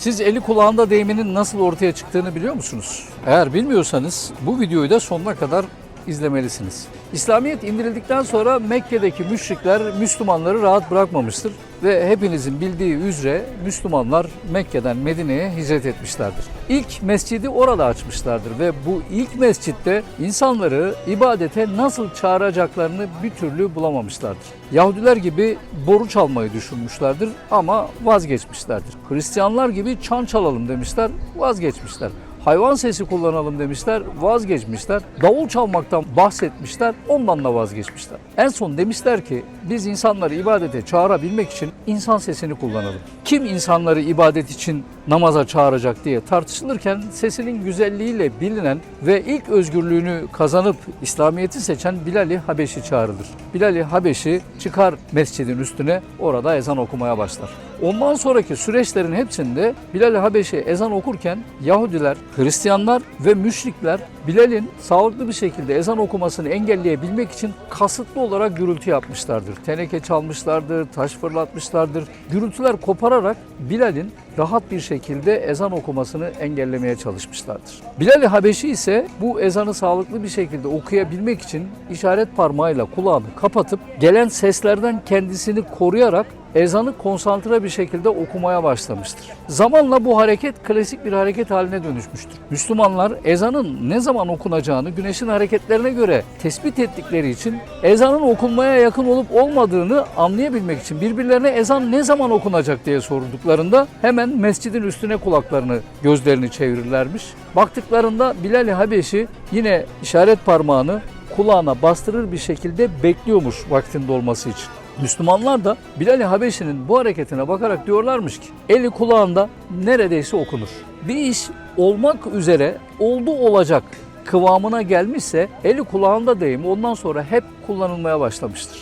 Siz eli kulağında deyiminin nasıl ortaya çıktığını biliyor musunuz? Eğer bilmiyorsanız bu videoyu da sonuna kadar izlemelisiniz. İslamiyet indirildikten sonra Mekke'deki müşrikler Müslümanları rahat bırakmamıştır ve hepinizin bildiği üzere Müslümanlar Mekke'den Medine'ye hicret etmişlerdir. İlk mescidi orada açmışlardır ve bu ilk mescitte insanları ibadete nasıl çağıracaklarını bir türlü bulamamışlardır. Yahudiler gibi boru çalmayı düşünmüşlerdir ama vazgeçmişlerdir. Hristiyanlar gibi çan çalalım demişler, vazgeçmişler. Hayvan sesi kullanalım demişler, vazgeçmişler. Davul çalmaktan bahsetmişler, ondan da vazgeçmişler. En son demişler ki biz insanları ibadete çağırabilmek için insan sesini kullanalım. Kim insanları ibadet için namaza çağıracak diye tartışılırken sesinin güzelliğiyle bilinen ve ilk özgürlüğünü kazanıp İslamiyet'i seçen Bilal-i Habeşi çağrılır. Bilal-i Habeşi çıkar mescidin üstüne orada ezan okumaya başlar. Ondan sonraki süreçlerin hepsinde Bilal-i Habeşi ezan okurken Yahudiler, Hristiyanlar ve müşrikler Bilal'in sağlıklı bir şekilde ezan okumasını engelleyebilmek için kasıtlı olarak gürültü yapmışlardır. Teneke çalmışlardır, taş fırlatmışlardır. Gürültüler kopararak Bilal'in rahat bir şekilde ezan okumasını engellemeye çalışmışlardır. Bilal-i Habeşi ise bu ezanı sağlıklı bir şekilde okuyabilmek için işaret parmağıyla kulağını kapatıp gelen seslerden kendisini koruyarak ezanı konsantre bir şekilde okumaya başlamıştır. Zamanla bu hareket klasik bir hareket haline dönüşmüştür. Müslümanlar ezanın ne zaman okunacağını güneşin hareketlerine göre tespit ettikleri için ezanın okunmaya yakın olup olmadığını anlayabilmek için birbirlerine ezan ne zaman okunacak diye sorduklarında hemen mescidin üstüne kulaklarını, gözlerini çevirirlermiş. Baktıklarında Bilal-i Habeşi yine işaret parmağını kulağına bastırır bir şekilde bekliyormuş vaktin dolması için. Müslümanlar da Bilal-i Habeşi'nin bu hareketine bakarak diyorlarmış ki eli kulağında neredeyse okunur. Bir iş olmak üzere oldu olacak kıvamına gelmişse eli kulağında deyim ondan sonra hep kullanılmaya başlamıştır.